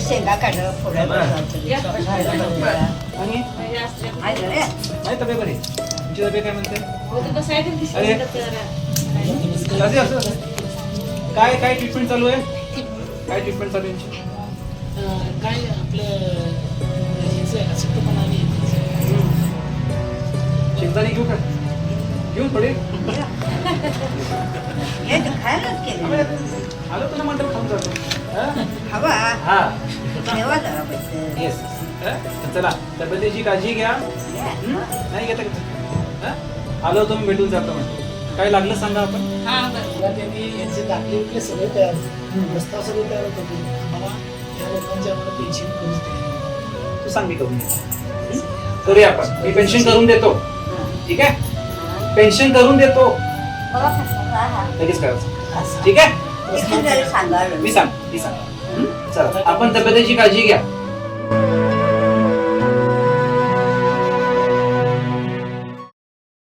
शेंगा काढलं आणि काय म्हणते काय काय ट्रीटमेंट चालू आहे काय ट्रीटमेंट चालू आहे काय आपलं शेंगदाणे घेऊ का घेऊ थोडे आलो तुला म्हणतो खाऊन जातो. हा? हवा. हा. ठेवा जरा पैसे येस चला तब्येतीची काळजी घ्या. हं? नाही घेता का? हा? आलो मी भेटून जातो काय लागलं सांगा आपण? मला त्यांनी यांचे दाखले बिकले सगळे तयार रस्ता सगळे तयार होत होते आम्हाला या लोकांची आम्हाला पेन्शन करून दिली. तू सांग मी करून देतो. हं? करूया आपण. मी पेन्शन करून देतो. ठीक आहे? पेन्शन करून देतो. हा. लगेच करायचं. असं. ठीक आहे? किती जरी सांगा मी सांग मी सांग हं? चला आपण तब्येतीची काळजी घ्या